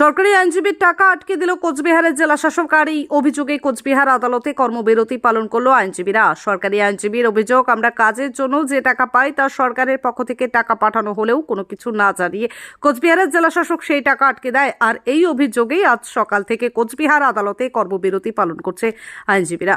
সরকারি আইনজীবীর টাকা আটকে দিল কোচবিহারের জেলা শাসক আর এই অভিযোগে কোচবিহার আদালতে কর্মবিরতি পালন করল আইনজীবীরা। সরকারি আইনজীবীর অভিযোগ, আমরা কাজের জন্য যে টাকা পাই তা সরকারের পক্ষ থেকে টাকা পাঠানো হলেও কোনো কিছু না জানিয়ে কোচবিহারের জেলা শাসক সেই টাকা আটকে দেয়। আর এই অভিযোগেই আজ সকাল থেকে কোচবিহার আদালতে কর্মবিরতি পালন করছে আইনজীবীরা।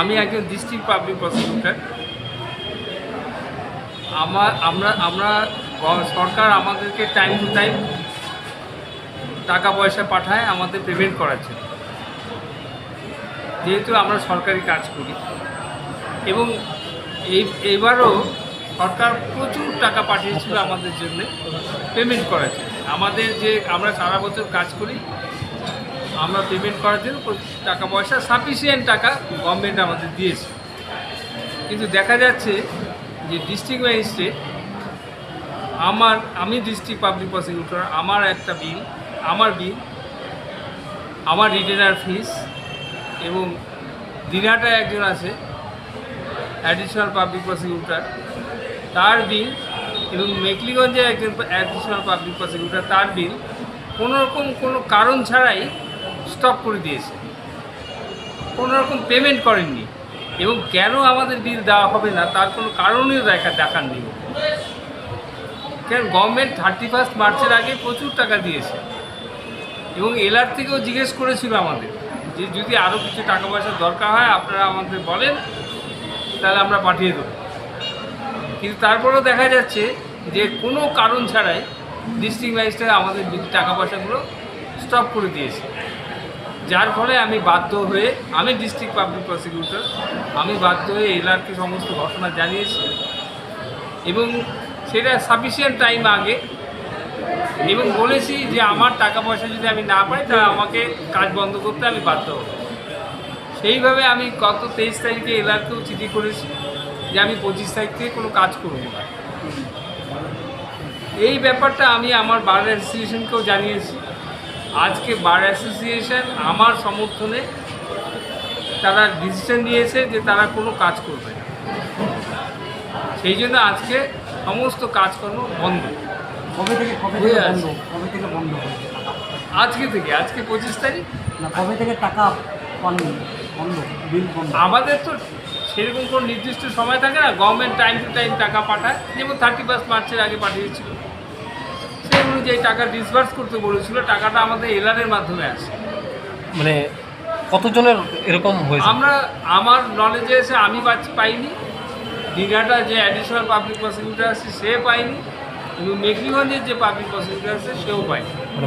আমি একজন ডিস্ট্রিক্ট পাবলিক প্রসিকিউটর আমার, আমরা আমরা সরকার আমাদেরকে টাইম টু টাইম টাকা পয়সা পাঠায়, আমাদের পেমেন্ট জন্য যেহেতু আমরা সরকারি কাজ করি। এবং এই এবারও সরকার প্রচুর টাকা পাঠিয়েছিল আমাদের জন্য পেমেন্ট জন্য আমাদের যে, আমরা সারা বছর কাজ করি আমরা পেমেন্ট করার জন্য টাকা পয়সা সাফিসিয়েন্ট টাকা গভর্নমেন্ট আমাদের দিয়েছে। কিন্তু দেখা যাচ্ছে যে ডিস্ট্রিক্ট ম্যাজিস্ট্রেট আমার, আমি ডিস্ট্রিক্ট পাবলিক প্রসিকিউটর আমার একটা বিল আমার বিল আমার রিটেনার ফিস এবং দিনাটা একজন আছে অ্যাডিশনাল পাবলিক প্রসিকিউটর তার বিল এবং মেকলিগঞ্জে একজন অ্যাডিশনাল পাবলিক প্রসিকিউটর তার বিল কোনো রকম কোনো কারণ ছাড়াই স্টপ করে দিয়েছে। কোনো রকম পেমেন্ট করেননি। এবং কেন আমাদের বিল দেওয়া হবে না, তার কোনো কারণই দেখা দেখাননি। কেন গভর্নমেন্ট থার্টি ফার্স্ট মার্চের আগে প্রচুর টাকা দিয়েছে। এবং এলআর থেকেও জিজ্ঞেস করেছিল আমাদের যে যদি আরও কিছু টাকা পয়সা দরকার হয়, আপনারা আমাদের বলেন, তাহলে আমরা পাঠিয়ে দেবো। কিন্তু তারপরেও দেখা যাচ্ছে যে কোনো কারণ ছাড়াই ডিস্ট্রিক্ট ম্যাজিস্ট্রেট আমাদের টাকা পয়সাগুলো স্টপ করে দিয়েছে। যার ফলে আমি বাধ্য হয়ে, আমি ডিস্ট্রিক্ট পাবলিক প্রসিকিউটর আমি বাধ্য হয়ে এলআরকে সমস্ত ঘটনা জানিয়েছি। এবং সেটা সাফিসিয়েন্ট টাইম আগে। এবং বলেছি যে আমার টাকা পয়সা যদি আমি না পাই তাহলে আমাকে কাজ বন্ধ করতে আমি বাধ্য হব। সেইভাবে আমি গত তেইশ তারিখে এলআরকেও চিঠি করেছি যে আমি পঁচিশ তারিখ থেকে কোনো কাজ করব না। এই ব্যাপারটা আমি আমার বার অ্যাসোসিয়েশনকেও জানিয়েছি। আজকে বার অ্যাসোসিয়েশন আমার সমর্থনে তারা ডিসিশন নিয়েছে যে তারা কোনো কাজ করবে না। সেই জন্য আজকে সমস্ত কাজকর্ম বন্ধ। কবে থেকে কবে থেকে বন্ধ? কবে থেকে বন্ধ আজকে থেকে আজকে পঁচিশ তারিখ। না কবে থেকে টাকা বন্ধ বিল বন্ধ? আমাদের তো সেরকম কোনো নির্দিষ্ট সময় থাকে না। গভর্নমেন্ট টাইম টু টাইম টাকা পাঠায়। যেমন থার্টি ফার্স্ট মার্চের আগে পাঠিয়েছিল। অনুযায়ী টাকা ডিসবার্স করতে বলেছিল টাকাটা আমাদের এলআরের মাধ্যমে আসে। মানে কতজনের এরকম হয়েছে? আমরা আমার নলেজে এসে আমি পাচ্ছি পাইনি দীঘাটা যে অ্যাডিশনাল পাবলিক প্রসিকিউটার আছে সে পাইনি এবং মেকিগঞ্জের যে পাবলিক প্রসিকিউটার আছে সেও পায়নি মানে